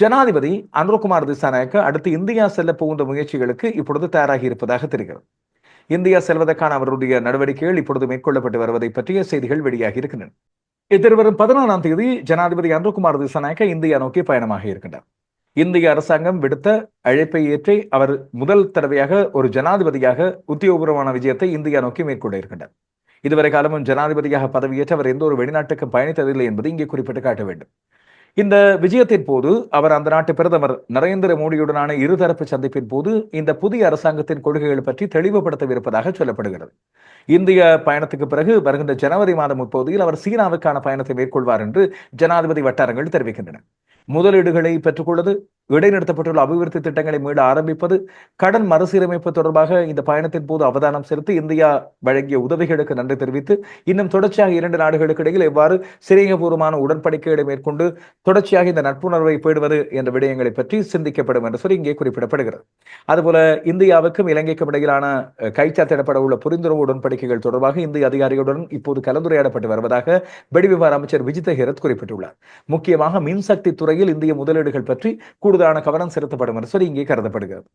ஜனாதிபதி அனுர்குமார் திசாநாயக்க அடுத்து இந்தியா செல்ல போகின்ற முயற்சிகளுக்கு இப்பொழுது தயாராகி இருப்பதாக தெரிகிறது. இந்தியா செல்வதற்கான அவருடைய நடவடிக்கைகள் இப்பொழுது மேற்கொள்ளப்பட்டு வருவதை பற்றிய செய்திகள் வெளியாகி இருக்கின்றன. எதிர்வரும் பதினாறாம் தேதி ஜனாதிபதி அனுர்குமார் திசாநாயக்க இந்தியா நோக்கி பயணமாக இருக்கின்றார். இந்திய அரசாங்கம் விடுத்த அழைப்பை ஏற்றி அவர் முதல் தடவையாக ஒரு ஜனாதிபதியாக உத்தியோகபூர்வமான விஜயத்தை இந்தியா நோக்கி மேற்கொள்ள இருக்கின்றார். இதுவரை காலமும் ஜனாதிபதியாக பதவியேற்ற அவர் எந்த ஒரு வெளிநாட்டுக்கும் பயணித்ததில்லை என்பது இங்கே குறிப்பிட்டு காட்ட வேண்டும். இந்த விஜயத்தின் போது அவர் அந்த நாட்டு பிரதமர் நரேந்திர மோடியுடனான இருதரப்பு சந்திப்பின் போது இந்த புதிய அரசாங்கத்தின் கொள்கைகள் பற்றி தெளிவுபடுத்தவிருப்பதாக சொல்லப்படுகிறது. இந்திய பயணத்துக்கு பிறகு வருகின்ற ஜனவரி மாதம் முப்பகுதியில் அவர் சீனாவுக்கான பயணத்தை மேற்கொள்வார் என்று ஜனாதிபதி வட்டாரங்கள் தெரிவிக்கின்றன. முதலீடுகளை பெற்றுக்கொள்வது இடைநிறுத்தப்பட்டுள்ள அபிவிருத்தி திட்டங்களை மீள ஆரம்பிப்பது கடன் மறுசீரமைப்பு தொடர்பாக இந்த பயணத்தின் போது அவதானம் செலுத்தி இந்தியா வழங்கிய உதவிகளுக்கு நன்றி தெரிவித்து இன்னும் தொடர்ச்சியாக இரண்டு நாடுகளுக்கு இடையில் எவ்வாறு சிறியபூர்வமான உடன்படிக்கைகளை மேற்கொண்டு தொடர்ச்சியாக இந்த நட்புணர்வை பேடுவது என்ற விடயங்களை பற்றி சிந்திக்கப்படும் என்று சொல்லி இங்கே குறிப்பிடப்படுகிறது. அதுபோல இந்தியாவுக்கும் இலங்கைக்கும் இடையிலான கைச்சாத்திடப்பட உள்ள புரிந்துணர்வு உடன்படிக்கைகள் தொடர்பாக இந்திய அதிகாரிகளுடன் இப்போது கலந்துரையாடப்பட்டு வருவதாக வெளிவிவகார அமைச்சர் விஜித ஹெரத் குறிப்பிட்டுள்ளார். முக்கியமாக மின்சக்தி துறையில் இந்திய முதலீடுகள் பற்றி கூடுதலான கவனம் செலுத்தப்படும் என்று சொல்லி இங்கே கருதப்படுகிறது.